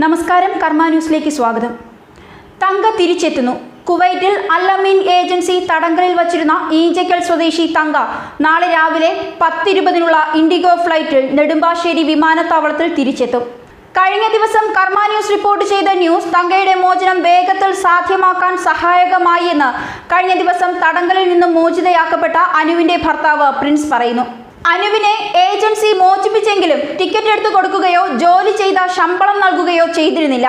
നമസ്കാരം കർമ്മ ന്യൂസിലേക്ക് സ്വാഗതം. തങ്ക തിരിച്ചെത്തുന്നു. കുവൈറ്റിൽ അല്ലമീൻ ഏജൻസി തടങ്കലിൽ വച്ചിരുന്ന ഈഞ്ചക്കൽ സ്വദേശി തങ്ക നാളെ രാവിലെ പത്തിരുപതിനുള്ള ഇൻഡിഗോ ഫ്ലൈറ്റിൽ നെടുമ്പാശ്ശേരി വിമാനത്താവളത്തിൽ തിരിച്ചെത്തും. കഴിഞ്ഞ ദിവസം കർമ്മ ന്യൂസ് റിപ്പോർട്ട് ചെയ്ത ന്യൂസ് തങ്കയുടെ മോചനം വേഗത്തിൽ സാധ്യമാക്കാൻ സഹായകമായി എന്ന് കഴിഞ്ഞ ദിവസം തടങ്കലിൽ നിന്നും മോചിതയാക്കപ്പെട്ട അനുവിന്റെ ഭർത്താവ് പ്രിൻസ് പറയുന്നു. അനുവിനെ ഏജൻസി മോചിപ്പിച്ചെങ്കിലും ടിക്കറ്റ് എടുത്തു കൊടുക്കുകയോ ജോലി ചെയ്ത ശമ്പളം നൽകുകയോ ചെയ്തിരുന്നില്ല.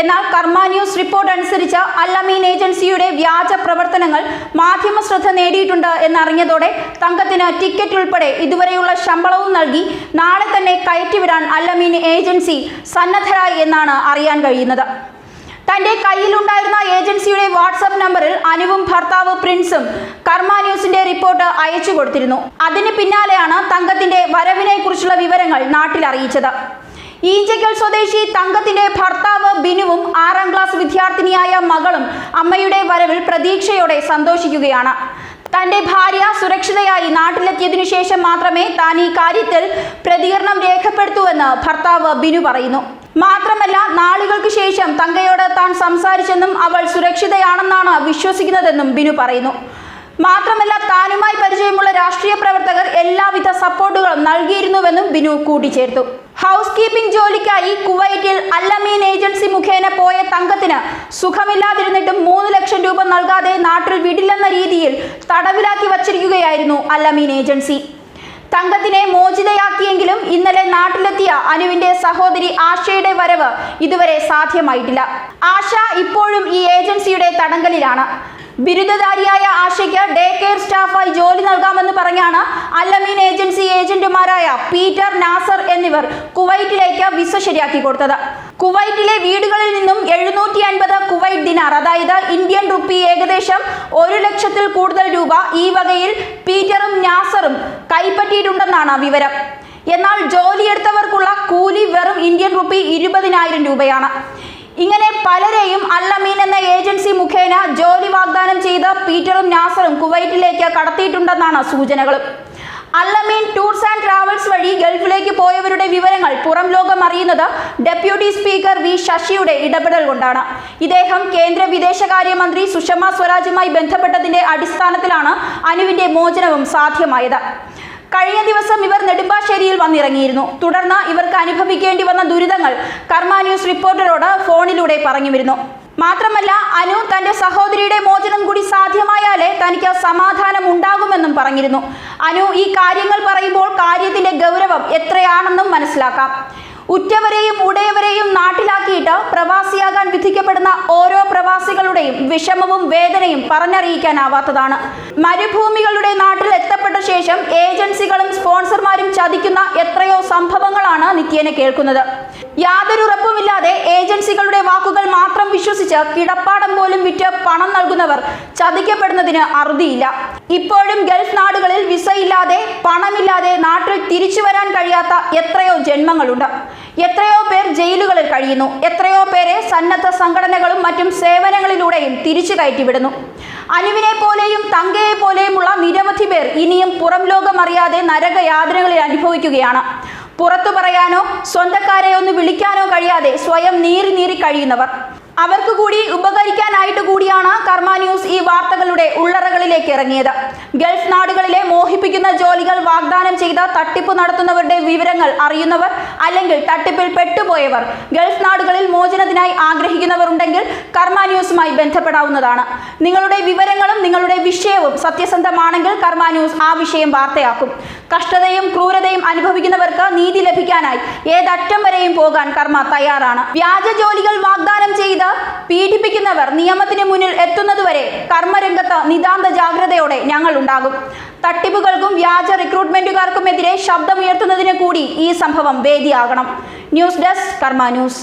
എന്നാൽ കർമ്മ ന്യൂസ് റിപ്പോർട്ട് അനുസരിച്ച് അല്ലമീൻ ഏജൻസിയുടെ വ്യാജ പ്രവർത്തനങ്ങൾ മാധ്യമ ശ്രദ്ധ നേടിയിട്ടുണ്ട് എന്നറിഞ്ഞതോടെ തങ്കത്തിന് ടിക്കറ്റ് ഉൾപ്പെടെ ഇതുവരെയുള്ള ശമ്പളവും നൽകി നാളെ തന്നെ കയറ്റിവിടാൻ അല്ലമീൻ ഏജൻസി സന്നദ്ധരായി എന്നാണ് അറിയാൻ കഴിയുന്നത്. തന്റെ കയ്യിലുണ്ടായിരുന്ന ഏജൻസിയുടെ വാട്സപ്പ് നമ്പറിൽ അനുവും ഭർത്താവ് പ്രിൻസും കർമ്മ ന്യൂസിന്റെ റിപ്പോർട്ട് അയച്ചു കൊടുത്തിരുന്നു. അതിന് പിന്നാലെയാണ് തങ്കത്തിന്റെ വരവിനെ കുറിച്ചുള്ള വിവരങ്ങൾ നാട്ടിൽ അറിയിച്ചത്. ഈഞ്ചക്കൽ സ്വദേശി തങ്കത്തിന്റെ ഭർത്താവ് ബിനുവും ആറാം ക്ലാസ് വിദ്യാർത്ഥിനിയായ മകളും അമ്മയുടെ വരവിൽ പ്രതീക്ഷയോടെ സന്തോഷിക്കുകയാണ്. തന്റെ ഭാര്യ സുരക്ഷിതയായി നാട്ടിലെത്തിയതിനു ശേഷം മാത്രമേ താൻ ഈ കാര്യത്തിൽ പ്രതികരണം രേഖപ്പെടുത്തൂവെന്ന് ഭർത്താവ് ബിനു പറയുന്നു. മാത്രമല്ല നാളുകൾക്ക് ശേഷം തങ്കയോട് സംസാരിച്ചെന്നും അവൾ സുരക്ഷിതയാണെന്നാണ് വിശ്വസിക്കുന്നതെന്നും ബിനു പറയുന്നു. മാത്രമല്ല താനുമായി പരിചയമുള്ള രാഷ്ട്രീയ പ്രവർത്തകർ എല്ലാവിധ സപ്പോർട്ടുകളും നൽകിയിരുന്നുവെന്നും ബിനു കൂട്ടിച്ചേർത്തു. ഹൗസ് കീപ്പിംഗ് ജോലിക്കായി കുവൈറ്റിൽ അല്ലമീൻ ഏജൻസി മുഖേന പോയ തങ്കത്തിന് സുഖമില്ലാതിരുന്നിട്ടും മൂന്ന് ലക്ഷം രൂപ നൽകാതെ നാട്ടിൽ വിടില്ലെന്ന രീതിയിൽ തടവിലാക്കി വച്ചിരിക്കുകയായിരുന്നു അല്ലമീൻ ഏജൻസി. തങ്കത്തിനെ മോചിതയാക്കിയെങ്കിലും നാട്ടിലെത്തിയ അനുവിന്റെ സഹോദരി ആശയുടെ വരവ് ഇതുവരെ സാധ്യമായിട്ടില്ല. ആശ ഇപ്പോഴും ഈ ഏജൻസിയുടെ തടങ്കലിലാണ്. ബിരുദധാരിയായ ആശയ്ക്ക് ഡേ കെയർ സ്റ്റാഫായി ജോലി നൽകാമെന്ന് പറഞ്ഞാണ് അല്ലമീൻ ഏജൻസി ഏജന്റുമാരായ പീറ്റർ നാസർ എന്നിവർ കുവൈറ്റിലേക്ക് വിസ ശരിയാക്കി കൊടുത്തത്. കുവൈറ്റിലെ വീടുകളിൽ നിന്നും എഴുന്നൂറ്റി അൻപത് കുവൈറ്റ് ദിനാർ അതായത് ഇന്ത്യൻ റുപ്പി ഏകദേശം ഒരു ലക്ഷത്തിൽ കൂടുതൽ രൂപ ഈ വകയിൽ പീറ്ററും നാസറും കൈപ്പറ്റിയിട്ടുണ്ടെന്നാണ് വിവരം. എന്നാൽ ജോലിയെടുത്തവർക്കുള്ള കൂലി വെറും ഇന്ത്യൻ റുപ്പി ഇരുപതിനായിരം രൂപയാണ്. ഇങ്ങനെ പലരെയും അല്ലമീൻ എന്ന ഏജൻസി മുഖേന ജോലി വാഗ്ദാനം ചെയ്ത് പീറ്ററും നാസറും കുവൈറ്റിലേക്ക് കടത്തിയിട്ടുണ്ടെന്നാണ് സൂചനകൾ അല്ലമീൻ ടൂർസ് ആൻഡ് ട്രാവൽസ് വഴി ഗൾഫിലേക്ക് പോയവരുടെ വിവരങ്ങൾ പുറം ലോകം അറിയുന്നത് ഡെപ്യൂട്ടി സ്പീക്കർ വി ശശിയുടെ ഇടപെടൽ കൊണ്ടാണ്. ഇദ്ദേഹം കേന്ദ്ര വിദേശകാര്യമന്ത്രി സുഷമ സ്വരാജുമായി ബന്ധപ്പെട്ടതിന്റെ അടിസ്ഥാനത്തിലാണ് അനുവിന്റെ മോചനവും സാധ്യമായത്. കഴിഞ്ഞ ദിവസം ഇവർ നെടുമ്പാശ്ശേരിയിൽ വന്നിറങ്ങിയിരുന്നു. തുടർന്ന് ഇവർക്ക് അനുഭവിക്കേണ്ടി വന്ന ദുരിതങ്ങൾ കർമ്മ ന്യൂസ് റിപ്പോർട്ടറോട് ഫോണിലൂടെ പറഞ്ഞു വരുന്നു മാത്രമല്ല അനു തന്റെ സഹോദരിയുടെ മോചനം കൂടി സാധ്യമായാലേ തനിക്ക് സമാധാനം ഉണ്ടാകുമെന്നും പറഞ്ഞിരുന്നു. അനു ഈ കാര്യങ്ങൾ പറയുമ്പോൾ കാര്യത്തിന്റെ ഗൗരവം എത്രയാണെന്നും മനസ്സിലാക്കാം. ഉറ്റവരെയും ഉടയവരെയും നാട്ടിലാക്കിയിട്ട് പ്രവാസിയാകാൻ വിധിക്കപ്പെടുന്ന ഓരോ പ്രവാസികളുടെയും വിഷമവും വേദനയും പറഞ്ഞറിയിക്കാനാവാത്തതാണ്. മരുഭൂമികളുടെ നാട്ടിൽ എത്തപ്പെട്ട ശേഷം ഏജൻസികളും സ്പോൺസർമാരും ചതിക്കുന്ന എത്രയോ സംഭവങ്ങളാണ് നിത്യേന കേൾക്കുന്നത്. യാതൊരു ഉറപ്പുമില്ലാതെ ഏജൻസികളുടെ വാക്കുകൾ മാത്രം വിശ്വസിച്ച് കിടപ്പാടം പോലും വിറ്റ് പണം നൽകുന്നവർ ചതിക്കപ്പെടുന്നതിന് അറുതിയില്ല. ഇപ്പോഴും ഗൾഫ് നാടുകളിൽ വിസ ഇല്ലാതെ പണമില്ലാതെ നാട്ടിൽ തിരിച്ചു വരാൻ കഴിയാത്ത എത്രയോ ജന്മങ്ങളുണ്ട്. എത്രയോ പേർ ജയിലുകളിൽ കഴിയുന്നു. എത്രയോ പേരെ സന്നദ്ധ സംഘടനകളും മറ്റും സേവനങ്ങളിലൂടെയും തിരിച്ചു കയറ്റിവിടുന്നു. അനുവിനെ പോലെയും തങ്കയെ പോലെയുമുള്ള നിരവധി പേർ ഇനിയും പുറം ലോകം അറിയാതെ നരകയാതനകളിൽ അനുഭവിക്കുകയാണ്. പുറത്തു പറയാനോ സ്വന്തക്കാരെ ഒന്ന് വിളിക്കാനോ കഴിയാതെ സ്വയം നീറി നീറി കഴിയുന്നവർ. അവർക്ക് കൂടി ഉപകരിക്കാനായിട്ട് കൂടിയാണ് കർമ്മ ന്യൂസ് ഈ വാർത്തകളുടെ ഉള്ളറകളിലേക്ക് ഇറങ്ങിയത് ഗൾഫ് നാടുകളിലെ മോഹിപ്പിക്കുന്ന ജോലികൾ വാഗ്ദാനം ചെയ്ത തട്ടിപ്പ് നടത്തുന്നവരുടെ വിവരങ്ങൾ അറിയുന്നവർ അല്ലെങ്കിൽ തട്ടിപ്പിൽ പെട്ടുപോയവർ ഗൾഫ് നാടുകളിൽ മോചനത്തിനായി ആഗ്രഹിക്കുന്നവർ ഉണ്ടെങ്കിൽ കർമ്മ ന്യൂസുമായി ബന്ധപ്പെടാവുന്നതാണ്. നിങ്ങളുടെ വിവരങ്ങളും നിങ്ങളുടെ വിഷയവും സത്യസന്ധമാണെങ്കിൽ കർമ്മ ന്യൂസ് ആ വിഷയം വാർത്തയാക്കും. കഷ്ടതയും ക്രൂരതയും അനുഭവിക്കുന്നവർക്ക് നീതി ലഭിക്കാനായി ഏതറ്റം വരെയും പോകാൻ കർമ്മ തയ്യാറാണ്. വ്യാജ ജോലികൾ വാഗ്ദാനം ചെയ്ത് പീഡിപ്പിക്കുന്നവർ നിയമത്തിന് മുന്നിൽ എത്തുന്നതുവരെ കർമ്മരംഗത്ത് നിതാന്ത ജാഗ്രതയോടെ ഞങ്ങൾ ഉണ്ടാകും. തട്ടിപ്പുകൾക്കും വ്യാജ റിക്രൂട്ട്മെന്റുകാർക്കുമെതിരെ ശബ്ദമുയർത്തുന്നതിന് കൂടി ഈ സംഭവം വേദിയാകണം. News desk Karma news.